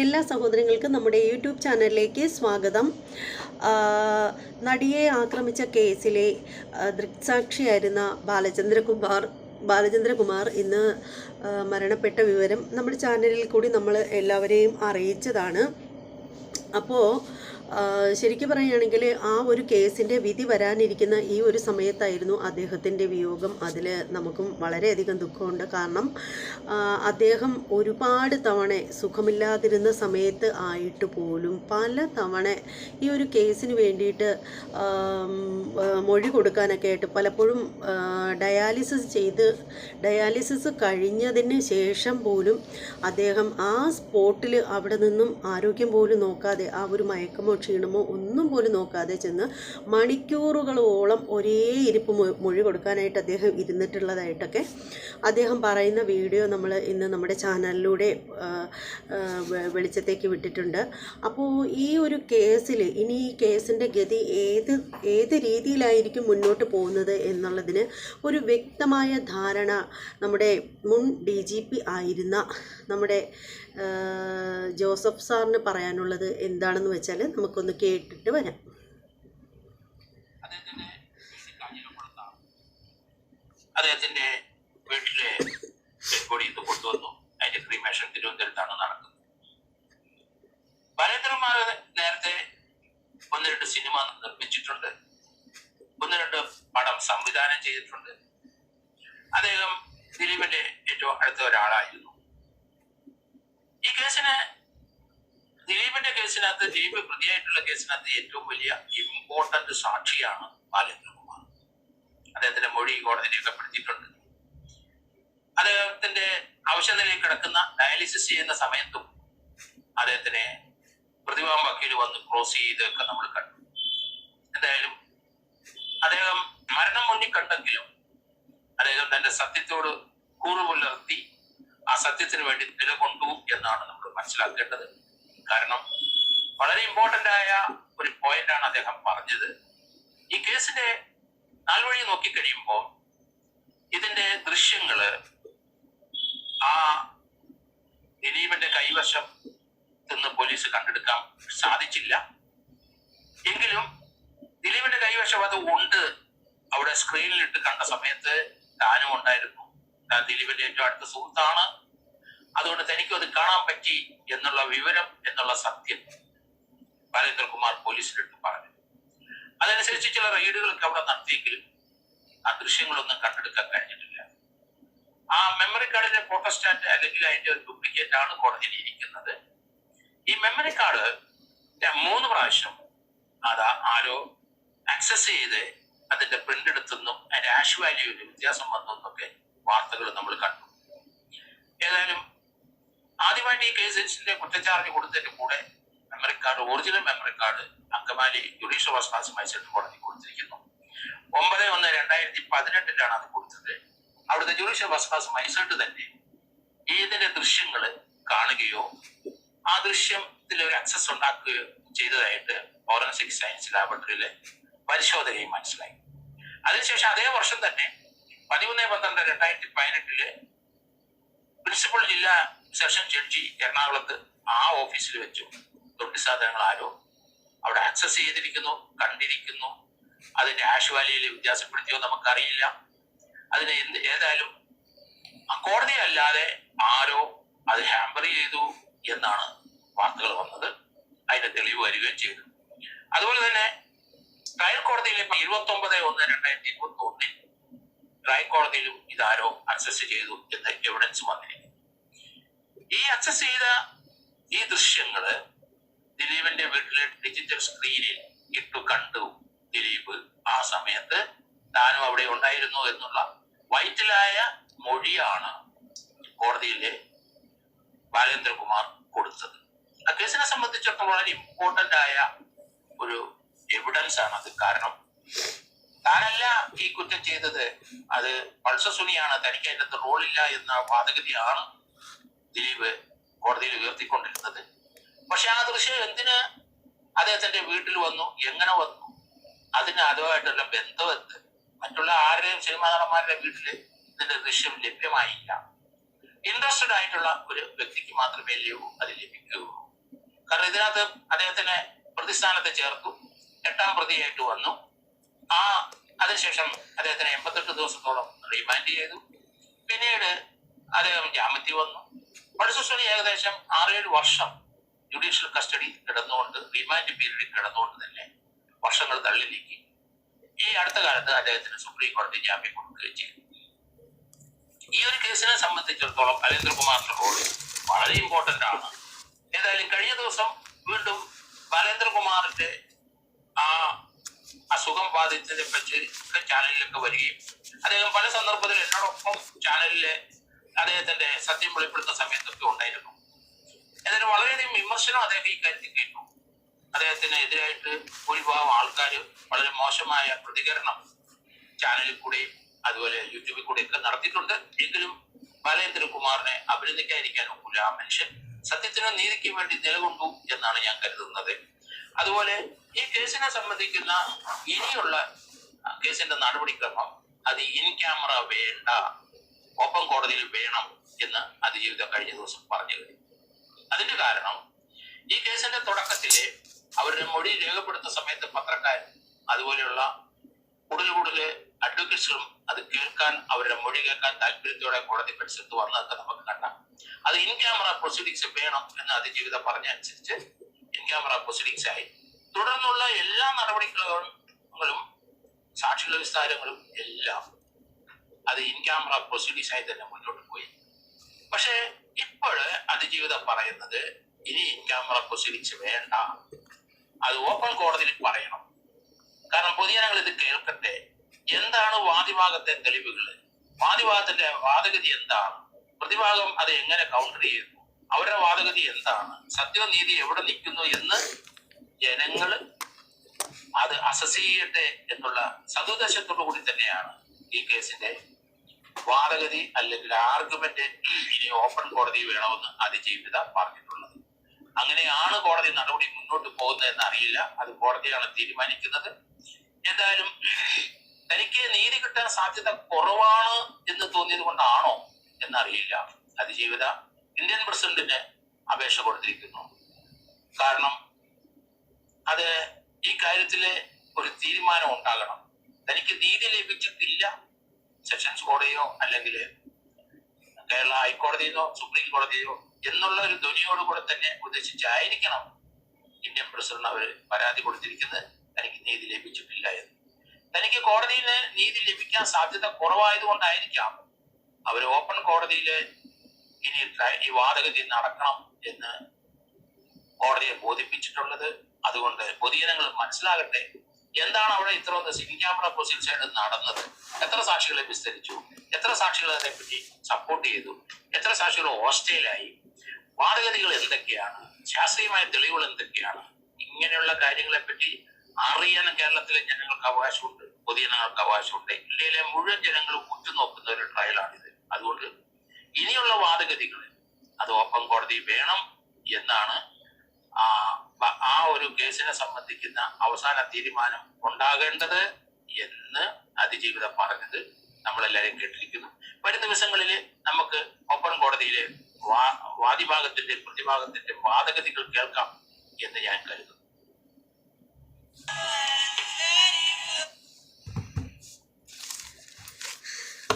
എല്ലാ സഹോദരങ്ങൾക്കും നമ്മുടെ യൂട്യൂബ് ചാനലിലേക്ക് സ്വാഗതം. നടിയെ ആക്രമിച്ച കേസിലെ ദൃക്സാക്ഷിയായിരുന്ന ബാലചന്ദ്രകുമാർ ബാലചന്ദ്രകുമാർ ഇന്ന് മരണപ്പെട്ട വിവരം നമ്മുടെ ചാനലിൽ കൂടി നമ്മൾ എല്ലാവരെയും അറിയിച്ചതാണ്. അപ്പോൾ ശരിക്കും പറയുകയാണെങ്കിൽ ആ ഒരു കേസിന്റെ വിധി വരാനിരിക്കുന്ന ഈ ഒരു സമയത്തായിരുന്നു അദ്ദേഹത്തിന്റെ വിയോഗം. അതിൽ നമുക്കും വളരെയധികം ദുഃഖമുണ്ട്. കാരണം അദ്ദേഹം ഒരുപാട് തവണ സുഖമില്ലാതിരുന്ന സമയത്ത് ആയിട്ട് പോലും പല തവണ ഈ ഒരു കേസിന് വേണ്ടിയിട്ട് മൊഴി കൊടുക്കാനൊക്കെ ആയിട്ട് പലപ്പോഴും ഡയാലിസിസ് ചെയ്ത് ഡയാലിസിസ് കഴിഞ്ഞതിന് ശേഷം പോലും അദ്ദേഹം ആ സ്പോട്ടിൽ അവിടെ നിന്നും ആരോഗ്യം പോലും നോക്കാതെ ആ ഒരു മയക്കമോ ക്ഷീണമോ ഒന്നും പോലും നോക്കാതെ ചെന്ന് മണിക്കൂറുകളോളം ഒരേ ഇരിപ്പ് മൊഴി കൊടുക്കാനായിട്ട് അദ്ദേഹം ഇരുന്നിട്ടുള്ളതായിട്ടൊക്കെ അദ്ദേഹം പറയുന്ന വീഡിയോ നമ്മൾ ഇന്ന് നമ്മുടെ ചാനലിലൂടെ വെളിച്ചത്തേക്ക് വിട്ടിട്ടുണ്ട്. അപ്പോൾ ഈ ഒരു കേസിൽ ഇനി ഈ കേസിന്റെ ഗതി ഏത് ഏത് രീതിയിലായിരിക്കും മുന്നോട്ട് പോകുന്നത് എന്നുള്ളതിന് ഒരു വ്യക്തമായ ധാരണ നമ്മുടെ മുൻ ഡി ജി പി ആയിരുന്ന നമ്മുടെ ജോസഫ് സാറിന് പറയാനുള്ളത് എന്താണെന്ന് വെച്ചാൽ നമുക്കൊന്ന് കേട്ടിട്ട് വരാം. അദ്ദേഹത്തിന്റെ വീട്ടിലെ ബോഡി ക്രീമേഷൻ തിരുവനന്തപുരത്താണ് നടക്കുന്നത്. ബാലേന്ദ്രന്മാർ നേരത്തെ ഒന്ന് രണ്ട് സിനിമ നിർമ്മിച്ചിട്ടുണ്ട്. ഒന്ന് രണ്ട് പടം സംവിധാനം ചെയ്തിട്ടുണ്ട്. അദ്ദേഹം ദിലീപിന്റെ ഏറ്റവും അടുത്ത ഒരാളായിരുന്നു. ഈ കേസിന് ദിലീപിന്റെ കേസിനകത്ത് ദിലീപ് പ്രതിയായിട്ടുള്ള കേസിനകത്ത് ഏറ്റവും വലിയ ഇമ്പോർട്ടന്റ് സാക്ഷിയാണ് ബാലേന്ദ്രകുമാർ അദ്ദേഹത്തിന്റെ മൊഴി കോടതി രേഖപ്പെടുത്തിയിട്ടുണ്ട്. അദ്ദേഹത്തിന്റെ അവശനിലയിൽ കിടക്കുന്ന ഡയാലിസിസ് ചെയ്യുന്ന സമയത്തും അദ്ദേഹത്തിനെ പ്രതിഭാ വക്കീൽ വന്ന് ക്രോസ് ചെയ്തൊക്കെ നമ്മൾ കണ്ടു. എന്തായാലും അദ്ദേഹം മരണം മുന്നിൽ കണ്ടെങ്കിലും അദ്ദേഹം തന്റെ സത്യത്തോട് കൂറുപുലർത്തി ആ സത്യത്തിന് വേണ്ടി നിലകൊണ്ടു എന്നാണ് നമ്മൾ മനസ്സിലാക്കേണ്ടത്. കാരണം വളരെ ഇമ്പോർട്ടന്റ് ആയ ഒരു പോയിന്റ് ആണ് അദ്ദേഹം പറഞ്ഞത്. ഈ കേസിന്റെ നാൽവഴി നോക്കിക്കഴിയുമ്പോൾ ഇതിന്റെ ദൃശ്യങ്ങൾ ആ ദിലീപിന്റെ കൈവശം നിന്ന് പോലീസ് കണ്ടെടുക്കാൻ സാധിച്ചില്ല. എങ്കിലും ദിലീപിന്റെ കൈവശം അത് ഉണ്ട്. അവിടെ സ്ക്രീനിലിട്ട് കണ്ട സമയത്ത് താനും ഉണ്ടായിരുന്നു. ദിലീപിന്റെ ഏറ്റവും അടുത്ത സുഹൃത്താണ്. അതുകൊണ്ട് തനിക്കും അത് കാണാൻ പറ്റി എന്നുള്ള വിവരം എന്നുള്ള സത്യം ബാലേന്ദ്രകുമാർ പോലീസിലിട്ട് പറഞ്ഞു. അതനുസരിച്ച് ചില റെയ്ഡുകളൊക്കെ അവിടെ നടത്തിയെങ്കിലും ആ ദൃശ്യങ്ങളൊന്നും കണ്ടെടുക്കാൻ കഴിഞ്ഞിട്ടില്ല. ആ മെമ്മറി കാർഡിന്റെ ഫോട്ടോസ്റ്റാറ്റ് അല്ലെങ്കിൽ അതിന്റെ ഒരു ഡ്യൂപ്ലിക്കേറ്റ് ആണ് കോടതിയിൽ ഇരിക്കുന്നത് ഈ മെമ്മറി കാർഡ് മൂന്ന് പ്രാവശ്യം അത് ആരോ ആക്സസ് ചെയ്ത് അതിന്റെ പ്രിന്റ് എടുത്തെന്നും അതിന്റെ ആഷ് വാല്യൂവിന് വ്യത്യാസം വന്നെന്നൊക്കെ വാർത്തകൾ നമ്മൾ കണ്ടു. ഏതായാലും ആദ്യമായിട്ട് ഈ കേസ് കേസിന്റെ കുറ്റച്ചാർജ് കൊടുത്തതിന്റെ കൂടെ memory card original memory card Angamaly judicial വസ്താസ് magistrate കോടതി കൊടുത്തിരിക്കുന്നു. ഒമ്പത് ഒന്ന് രണ്ടായിരത്തി പതിനെട്ടിലാണ് അത് കൊടുത്തത്. അവിടുത്തെ ജുഡീഷ്യൽ വസ്താസ് മജിസ്ട്രേറ്റ് തന്നെ ഇതിന്റെ ദൃശ്യങ്ങൾ കാണുകയോ ആ ദൃശ്യത്തിൽ ഒരു അക്സസ് ഉണ്ടാക്കുകയോ ചെയ്തതായിട്ട് ഫോറൻസിക് സയൻസ് ലാബറട്ടറിയിലെ പരിശോധനയും മനസ്സിലായി. അതിനുശേഷം അതേ വർഷം തന്നെ പതിമൂന്ന് പന്ത്രണ്ട് രണ്ടായിരത്തി പതിനെട്ടിൽ പ്രിൻസിപ്പൽ ജില്ലാ സെഷൻ ജഡ്ജി എറണാകുളത്ത് ആ ഓഫീസിൽ വെച്ചു. തൊട്ടി സാധനങ്ങൾ ആരോ അവിടെ ആക്സസ് ചെയ്തിരിക്കുന്നു കണ്ടിരിക്കുന്നു. അതിന്റെ ആഷ് വാലിയിൽ വ്യത്യാസപ്പെടുത്തിയോ നമുക്കറിയില്ല. അതിന് എന്ത് ഏതായാലും കോടതി അല്ലാതെ ആരോ അത് ഹാമ്പർ ചെയ്തു എന്നാണ് വാർത്തകൾ വന്നത്. അതിന്റെ തെളിവ് വരികയും ചെയ്തു. അതുപോലെ തന്നെ ട്രയൽ കോടതിയിൽ ഇപ്പൊ ഇരുപത്തി ഒമ്പത് ഒന്ന് രണ്ടായിരത്തി ഇരുപത്തി ഒന്നിൽ ട്രയൽ കോടതിയിലും ഇതാരോ അക്സസ് ചെയ്തു എന്ന് എവിഡൻസ് വന്നിരിക്കുന്നു. ഈ അക്സസ് ചെയ്ത ഈ ദൃശ്യങ്ങൾ ദിലീപിന്റെ വീട്ടിലെ ഡിജിറ്റൽ സ്ക്രീനിൽ ഇട്ടു കണ്ടു ദിലീപ് ആ സമയത്ത്. താനും അവിടെ ഉണ്ടായിരുന്നു എന്നുള്ള വൈറ്റലായ മൊഴിയാണ് കോടതിയിലെ ബാലേന്ദ്രകുമാർ കൊടുത്തത്. ആ കേസിനെ സംബന്ധിച്ചിടത്തോളം വളരെ ഇമ്പോർട്ടന്റ് ആയ ഒരു എവിഡൻസ് ആണ് അത്. കാരണം താനല്ല ഈ കുറ്റം ചെയ്തത്. അത് പൾസസുനിയാണ്. തനിക്ക് അതിനകത്ത് റോളില്ല എന്ന വാദഗതിയാണ് ദിലീപ് കോടതിയിൽ ഉയർത്തിക്കൊണ്ടിരുന്നത്. പക്ഷെ ആ ദൃശ്യം എന്തിന് അദ്ദേഹത്തിന്റെ വീട്ടിൽ വന്നു? എങ്ങനെ വന്നു? അതിന് അതുമായിട്ടുള്ള ബന്ധമെന്ത് മറ്റുള്ള ആരുടെയും സിനിമാ നടന്മാരുടെ വീട്ടിൽ ഇതിന്റെ ദൃശ്യം ലഭ്യമായില്ല. ഇൻട്രസ്റ്റഡ് ആയിട്ടുള്ള ഒരു വ്യക്തിക്ക് മാത്രമേ ലഭ്യൂ അത് ലഭിക്കുകയുള്ളൂ. കാരണം ഇതിനകത്ത് അദ്ദേഹത്തിനെ പ്രതിസ്ഥാനത്ത് ചേർത്തു. എട്ടാം പ്രതിയായിട്ട് വന്നു. ആ അതിനുശേഷം അദ്ദേഹത്തിന് എൺപത്തെട്ട് ദിവസത്തോളം റിമാൻഡ് ചെയ്തു. പിന്നീട് അദ്ദേഹം ജാമ്യത്തിൽ വന്നു. പൾസുസ്വലി ഏകദേശം ആറേഴ് വർഷം ജുഡീഷ്യൽ കസ്റ്റഡി കിടന്നുകൊണ്ട് റിമാൻഡ് പീരീഡിൽ കിടന്നുകൊണ്ട് തന്നെ വർഷങ്ങൾ തള്ളി നീക്കി. ഈ അടുത്ത കാലത്ത് അദ്ദേഹത്തിന് സുപ്രീം കോടതി ജാമ്യം കൊടുക്കുകയും ചെയ്തു. ഈ ഒരു കേസിനെ സംബന്ധിച്ചിടത്തോളം ബാലേന്ദ്രകുമാറിന്റെ റോൾ വളരെ ഇമ്പോർട്ടന്റ് ആണ്. ഏതായാലും കഴിഞ്ഞ ദിവസം വീണ്ടും ബാലേന്ദ്രകുമാറിന്റെ ആ അസുഖം ബാധിച്ചതിനെ പറ്റി ചാനലിലൊക്കെ വരികയും അദ്ദേഹം പല സന്ദർഭത്തിൽ എന്നോടൊപ്പം ചാനലിലെ അദ്ദേഹത്തിന്റെ സത്യം വെളിപ്പെടുത്തുന്ന സമയത്തൊക്കെ ഉണ്ടായിരുന്നു. ഏതായാലും വളരെയധികം വിമർശനം അദ്ദേഹം ഈ കാര്യത്തിൽ കേട്ടു. അദ്ദേഹത്തിന് എതിരായിട്ട് ഭൂരിഭാഗം ആൾക്കാർ വളരെ മോശമായ പ്രതികരണം ചാനലിൽ കൂടെയും അതുപോലെ യൂട്യൂബിൽ കൂടെ ഒക്കെ നടത്തിയിട്ടുണ്ട്. എങ്കിലും ബാലേന്ദ്രകുമാറിനെ അഭിനന്ദിക്കാതിരിക്കാൻ ഒക്കില്ല. ആ മനുഷ്യൻ സത്യത്തിനും നീതിക്കും വേണ്ടി നിലകൊണ്ടു എന്നാണ് ഞാൻ കരുതുന്നത്. അതുപോലെ ഈ കേസിനെ സംബന്ധിക്കുന്ന ഇനിയുള്ള കേസിന്റെ നടപടിക്രമം അത് ഇൻ ക്യാമറ വേണ്ട ഓപ്പൺ കോടതിയിൽ വേണം എന്ന് അതിജീവിതം കഴിഞ്ഞ ദിവസം പറഞ്ഞു അതിന്റെ കാരണം ഈ കേസിന്റെ തുടക്കത്തിലെ അവരുടെ മൊഴി രേഖപ്പെടുത്തുന്ന സമയത്ത് പത്രക്കാരും അതുപോലെയുള്ള കൂടുതൽ കൂടുതൽ അഡ്വക്കേറ്റ്സുകളും അത് കേൾക്കാൻ അവരുടെ മൊഴി കേൾക്കാൻ താല്പര്യത്തോടെ കോടതി പരിസരത്ത് വന്നതൊക്കെ നമുക്ക് കണ്ടാം. അത് ഇൻ ക്യാമറ പ്രൊസീഡിങ്സ് വേണം എന്ന് അതിജീവിതം പറഞ്ഞ അനുസരിച്ച് ഇൻ ക്യാമറ പ്രൊസീഡിങ്സ് ആയി. തുടർന്നുള്ള എല്ലാ നടപടിക്രമങ്ങളും സാക്ഷികളുടെ വിസ്താരങ്ങളും എല്ലാം അത് ഇൻ ക്യാമറ ആയി തന്നെ മുന്നോട്ട് പോയി. പക്ഷേ ഇപ്പോഴ് അതിജീവിതം പറയുന്നത് ഇനി ഇൻ ക്യാമറ പ്രൊസീഡിങ്സ് വേണ്ട. അത് ഓപ്പൺ കോടതിയിൽ പറയണം. കാരണം പൊതുജനങ്ങൾ ഇത് കേൾക്കട്ടെ. എന്താണ് വാദിഭാഗത്തെ തെളിവുകൾ വാദിഭാഗത്തിന്റെ വാദഗതി എന്താണ്? പ്രതിഭാഗം അത് എങ്ങനെ കൗണ്ടർ ചെയ്യുന്നു? അവരുടെ വാദഗതി എന്താണ്? സത്യവും നീതി എവിടെ നിൽക്കുന്നു എന്ന് ജനങ്ങൾ അത് അസസ് ചെയ്യട്ടെ എന്നുള്ള സതുദ്ദേശത്തോടു കൂടി തന്നെയാണ് ഈ കേസിന്റെ വാദഗതി അല്ലെങ്കിൽ ആർഗ്യുമെന്റ് ഇനി ഓപ്പൺ കോടതി വേണമെന്ന് അതിജീവിത പറഞ്ഞിട്ടുള്ളത്. അങ്ങനെയാണ് കോടതി നടപടി മുന്നോട്ട് പോകുന്നത് എന്ന് അറിയില്ല. അത് കോടതിയാണ് തീരുമാനിക്കുന്നത്. എന്തായാലും തനിക്ക് നീതി കിട്ടാൻ സാധ്യത കുറവാണ് എന്ന് തോന്നിയത് കൊണ്ടാണോ എന്നറിയില്ല. അതിജീവിത ഇന്ത്യൻ പ്രസിഡന്റിന് അപേക്ഷ കൊടുത്തിരിക്കുന്നു. കാരണം അത് ഈ കാര്യത്തിൽ ഒരു തീരുമാനം ഉണ്ടാകണം. തനിക്ക് നീതി ലഭിച്ചിട്ടില്ല. സെഷൻസ് കോടതിയോ അല്ലെങ്കിൽ കേരള ഹൈക്കോടതിയോ സുപ്രീം കോടതിയോ എന്നുള്ള ഒരു ധ്വനിയോടുകൂടെ തന്നെ ഉദ്ദേശിച്ചായിരിക്കണം ഇന്ത്യൻ പ്രസിഡന്റ് അവർ പരാതി കൊടുത്തിരിക്കുന്നത് തനിക്ക് നീതി ലഭിച്ചിട്ടില്ല എന്ന്. തനിക്ക് കോടതിയിൽ നീതി ലഭിക്കാൻ സാധ്യത കുറവായതുകൊണ്ടായിരിക്കാം അവർ ഓപ്പൺ കോടതിയിൽ ഇനി ഈ വാദഗതി നടക്കണം എന്ന് കോടതിയെ ബോധിപ്പിച്ചിട്ടുള്ളത്. അതുകൊണ്ട് പൊതുജനങ്ങൾ മനസ്സിലാകട്ടെ എന്താണ് അവിടെ ഇത്ര സിംഗ് ക്യാമറ ആയിട്ട് നടന്നത്? എത്ര സാക്ഷികളെ വിസ്തരിച്ചു? എത്ര സാക്ഷികൾ അതിനെപ്പറ്റി സപ്പോർട്ട് ചെയ്തു? എത്ര സാക്ഷികൾ ഹോസ്റ്റയിലായി വാടകതികൾ എന്തൊക്കെയാണ്? ശാസ്ത്രീയമായ തെളിവുകൾ എന്തൊക്കെയാണ്? ഇങ്ങനെയുള്ള കാര്യങ്ങളെ പറ്റി അറിയാൻ കേരളത്തിലെ ജനങ്ങൾക്ക് അവകാശമുണ്ട്. പൊതുജനങ്ങൾക്ക് അവകാശമുണ്ട്. ഇന്ത്യയിലെ മുഴുവൻ ജനങ്ങളും ഉറ്റുനോക്കുന്ന ഒരു ട്രയലാണിത് അതുകൊണ്ട് ഇനിയുള്ള വാദഗതികൾ അത് ഓപ്പൺ കോടതി വേണം എന്നാണ് ആ ഒരു കേസിനെ സംബന്ധിക്കുന്ന അവസാന തീരുമാനം ഉണ്ടാകേണ്ടത് എന്ന് അതിജീവിതം പറഞ്ഞത് നമ്മളെല്ലാവരും കേട്ടിരിക്കുന്നു. വരും ദിവസങ്ങളിൽ നമുക്ക് ഓപ്പൺ കോടതിയിലെ വാദിഭാഗത്തിന്റെ പ്രതിഭാഗത്തിന്റെ വാദഗതികൾ കേൾക്കാം എന്ന് ഞാൻ കരുതുന്നു.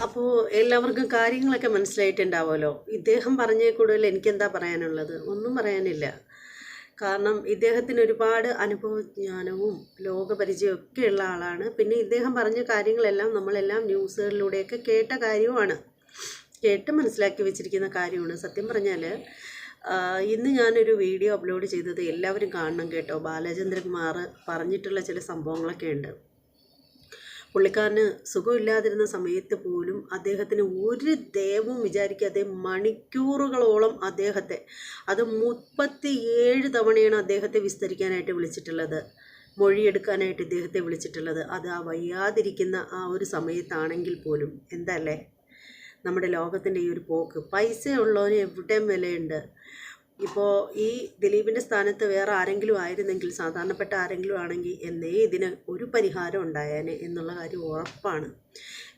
അപ്പോൾ എല്ലാവർക്കും കാര്യങ്ങളൊക്കെ മനസ്സിലായിട്ടുണ്ടാവുമല്ലോ? ഇദ്ദേഹം പറഞ്ഞേ കൂടുതൽ എനിക്കെന്താ പറയാനുള്ളത്? ഒന്നും പറയാനില്ല. കാരണം ഇദ്ദേഹത്തിന് ഒരുപാട് അനുഭവജ്ഞാനവും ലോകപരിചയവും ഒക്കെ ഉള്ള ആളാണ്. പിന്നെ ഇദ്ദേഹം പറഞ്ഞ കാര്യങ്ങളെല്ലാം നമ്മളെല്ലാം ന്യൂസുകളിലൂടെയൊക്കെ കേട്ട കാര്യവുമാണ്. കേട്ട് മനസ്സിലാക്കി വെച്ചിരിക്കുന്ന കാര്യമാണ്. സത്യം പറഞ്ഞാൽ ഇന്ന് ഞാനൊരു വീഡിയോ അപ്ലോഡ് ചെയ്തത് എല്ലാവരും കാണണം കേട്ടോ. ബാലചന്ദ്രന്മാർ പറഞ്ഞിട്ടുള്ള ചില സംഭവങ്ങളൊക്കെ ഉണ്ട്. പുള്ളിക്കാരന് സുഖമില്ലാതിരുന്ന സമയത്ത് പോലും അദ്ദേഹത്തിന് ഒരു ദയവും വിചാരിക്കാതെ മണിക്കൂറുകളോളം അദ്ദേഹത്തെ അത് മുപ്പത്തി ഏഴ് തവണയാണ് അദ്ദേഹത്തെ വിസ്തരിക്കാനായിട്ട് വിളിച്ചിട്ടുള്ളത് മൊഴിയെടുക്കാനായിട്ട് ഇദ്ദേഹത്തെ വിളിച്ചിട്ടുള്ളത്. അത് ആ വയ്യാതിരിക്കുന്ന ആ ഒരു സമയത്താണെങ്കിൽ പോലും. എന്തല്ലേ നമ്മുടെ ലോകത്തിന്റെ ഈ ഒരു പോക്ക്. പൈസ ഉള്ളവന് എവിടെയും വിലയുണ്ട്. ഇപ്പോൾ ഈ ദിലീപിന്റെ സ്ഥാനത്ത് വേറെ ആരെങ്കിലും ആയിരുന്നെങ്കിൽ സാധാരണപ്പെട്ട ആരെങ്കിലും ആണെങ്കിൽ എന്നേ ഇതിന് ഒരു പരിഹാരം ഉണ്ടായേനെ എന്നുള്ള കാര്യം ഉറപ്പാണ്.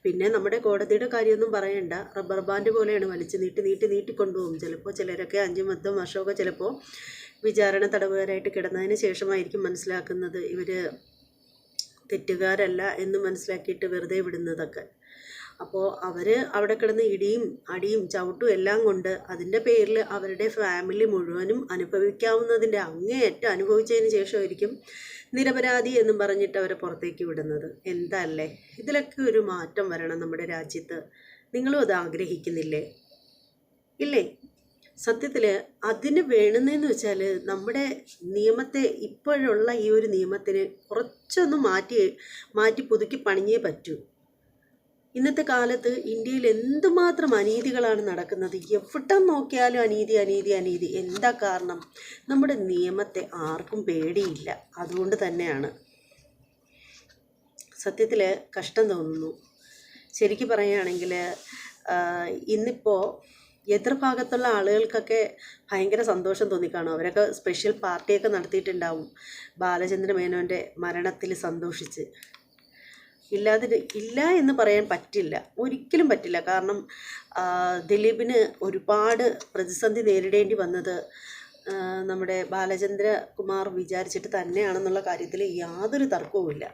പിന്നെ നമ്മുടെ കോടതിയുടെ കാര്യമൊന്നും പറയണ്ട. റബ്ബർ ബാൻഡ് പോലെയാണ് വലിച്ച് നീട്ടി നീട്ടി നീട്ടി കൊണ്ടുപോകും ചിലപ്പോൾ ചിലരൊക്കെ അഞ്ചും പത്തും വർഷമൊക്കെ ചിലപ്പോൾ വിചാരണ തടവുകാരായിട്ട് കിടന്നതിന് ശേഷമായിരിക്കും മനസ്സിലാക്കുന്നത്. ഇവർ തെറ്റുകാരല്ല എന്ന് മനസ്സിലാക്കിയിട്ട് വെറുതെ വിടുന്നതൊക്കെ. അപ്പോൾ അവർ അവിടെ കിടന്ന് ഇടിയും അടിയും ചവിട്ടും എല്ലാം കൊണ്ട് അതിന്റെ പേരിൽ അവരുടെ ഫാമിലി മുഴുവനും അനുഭവിക്കാവുന്നതിന്റെ അങ്ങേയറ്റം അനുഭവിച്ചതിന് ശേഷമായിരിക്കും നിരപരാധി എന്നും പറഞ്ഞിട്ട് അവരെ പുറത്തേക്ക് വിടുന്നത്. എന്തല്ലേ? ഇതിലൊക്കെ ഒരു മാറ്റം വരണം നമ്മുടെ രാജ്യത്ത്. നിങ്ങളും അത് ആഗ്രഹിക്കുന്നില്ലേ? ഇല്ലേ? സത്യത്തിൽ അതിന് വേണമെന്ന് വെച്ചാൽ നമ്മുടെ നിയമത്തെ ഇപ്പോഴുള്ള ഈ ഒരു നിയമത്തിന് കുറച്ചൊന്ന് മാറ്റി മാറ്റി പുതുക്കി പണിഞ്ഞേ പറ്റൂ. ഇന്നത്തെ കാലത്ത് ഇന്ത്യയിൽ എന്തുമാത്രം അനീതികളാണ് നടക്കുന്നത്? എവിടെ നോക്കിയാലും അനീതി അനീതി അനീതി. എന്താ കാരണം? നമ്മുടെ നിയമത്തെ ആർക്കും പേടിയില്ല. അതുകൊണ്ട് തന്നെയാണ്. സത്യത്തിൽ കഷ്ടം തോന്നുന്നു. ശരിക്കും പറയുകയാണെങ്കിൽ ഇന്നിപ്പോൾ എതിർഭാഗത്തുള്ള ആളുകൾക്കൊക്കെ ഭയങ്കര സന്തോഷം തോന്നിക്കാണും. അവരൊക്കെ സ്പെഷ്യൽ പാർട്ടിയൊക്കെ നടത്തിയിട്ടുണ്ടാവും. ബാലചന്ദ്ര മേനോന്റെ മരണത്തിൽ സന്തോഷിച്ച്. ഇല്ലാതെ ഇല്ല എന്ന് പറയാൻ പറ്റില്ല. ഒരിക്കലും പറ്റില്ല. കാരണം ദിലീപിന് ഒരുപാട് പ്രതിസന്ധി നേരിടേണ്ടി വന്നത് നമ്മുടെ ബാലചന്ദ്ര കുമാർ വിചാരിച്ചിട്ട് തന്നെയാണെന്നുള്ള കാര്യത്തിൽ യാതൊരു തർക്കവുമില്ല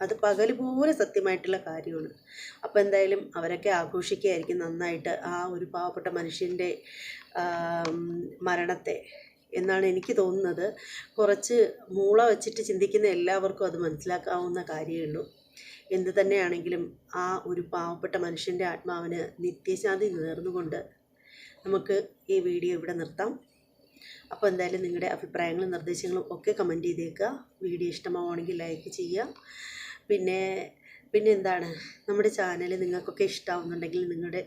അത് പകൽ പോലെ സത്യമായിട്ടുള്ള കാര്യമാണ്. അപ്പോൾ എന്തായാലും അവരൊക്കെ ആഘോഷിക്കുകയായിരിക്കും നന്നായിട്ട്. ആ ഒരു പാവപ്പെട്ട മനുഷ്യന്റെ മരണത്തെ എന്നാണ് എനിക്ക് തോന്നുന്നത്. കുറച്ച് മൂള വച്ചിട്ട് ചിന്തിക്കുന്ന എല്ലാവർക്കും അത് മനസ്സിലാക്കാവുന്ന കാര്യമേ ഉള്ളൂ. എന്ത് തന്നെയാണെങ്കിലും ആ ഒരു പാവപ്പെട്ട മനുഷ്യന്റെ ആത്മാവിന് നിത്യശാന്തി നേർന്നുകൊണ്ട് നമുക്ക് ഈ വീഡിയോ ഇവിടെ നിർത്താം. അപ്പോൾ എന്തായാലും നിങ്ങളുടെ അഭിപ്രായങ്ങളും നിർദ്ദേശങ്ങളും ഒക്കെ കമന്റ് ചെയ്തേക്കുക. വീഡിയോ ഇഷ്ടമാവുകയാണെങ്കിൽ ലൈക്ക് ചെയ്യുക. പിന്നെ പിന്നെ എന്താണ് നമ്മുടെ ചാനൽ നിങ്ങൾക്കൊക്കെ ഇഷ്ടമാവുന്നുണ്ടെങ്കിൽ നിങ്ങളുടെ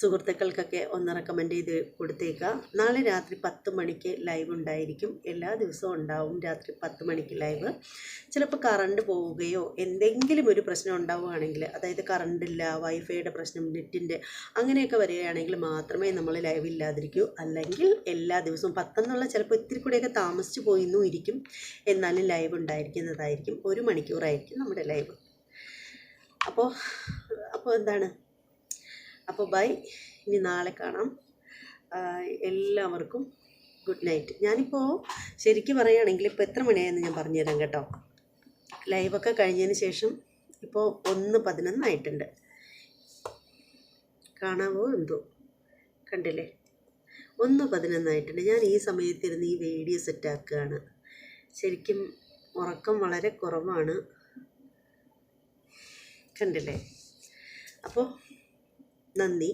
സുഹൃത്തുക്കൾക്കൊക്കെ ഒന്ന് റെക്കമെൻഡ് ചെയ്ത് കൊടുത്തേക്കുക നാളെ രാത്രി പത്ത് മണിക്ക് ലൈവ് ഉണ്ടായിരിക്കും. എല്ലാ ദിവസവും ഉണ്ടാവും രാത്രി പത്ത് മണിക്ക് ലൈവ് ചിലപ്പോൾ കറണ്ട് പോവുകയോ എന്തെങ്കിലും ഒരു പ്രശ്നം ഉണ്ടാവുകയാണെങ്കിൽ അതായത് കറണ്ടില്ല വൈഫൈയുടെ പ്രശ്നം നെറ്റിന്റെ അങ്ങനെയൊക്കെ വരികയാണെങ്കിൽ മാത്രമേ നമ്മൾ ലൈവ് ഇല്ലാതിരിക്കൂ. അല്ലെങ്കിൽ എല്ലാ ദിവസവും പത്തെന്നുള്ള ചിലപ്പോൾ ഇത്തിരി കൂടെയൊക്കെ താമസിച്ചു പോയിന്നും ഇരിക്കും. എന്നാലും ലൈവ് ഉണ്ടായിരിക്കുന്നതായിരിക്കും. ഒരു മണിക്കൂറായിരിക്കും നമ്മുടെ ലൈവ് അപ്പോൾ അപ്പോൾ എന്താണ്? അപ്പോൾ ബൈ. ഇനി നാളെ കാണാം. എല്ലാവർക്കും ഗുഡ് നൈറ്റ്. ഞാനിപ്പോൾ ശരിക്കും പറയുകയാണെങ്കിൽ ഇപ്പോൾ എത്ര മണിയായെന്ന് ഞാൻ പറഞ്ഞുതരാം കേട്ടോ. ലൈവൊക്കെ കഴിഞ്ഞതിന് ശേഷം ഇപ്പോൾ ഒന്ന് പതിനൊന്നായിട്ടുണ്ട്. കാണാവോ എന്തോ? കണ്ടില്ലേ? ഒന്ന് പതിനൊന്നായിട്ടുണ്ട്. ഞാൻ ഈ സമയത്തിരുന്ന് ഈ വീഡിയോ സെറ്റാക്കുകയാണ്. ശരിക്കും ഉറക്കം വളരെ കുറവാണ്. കണ്ടില്ലേ? അപ്പോൾ നന്ദി.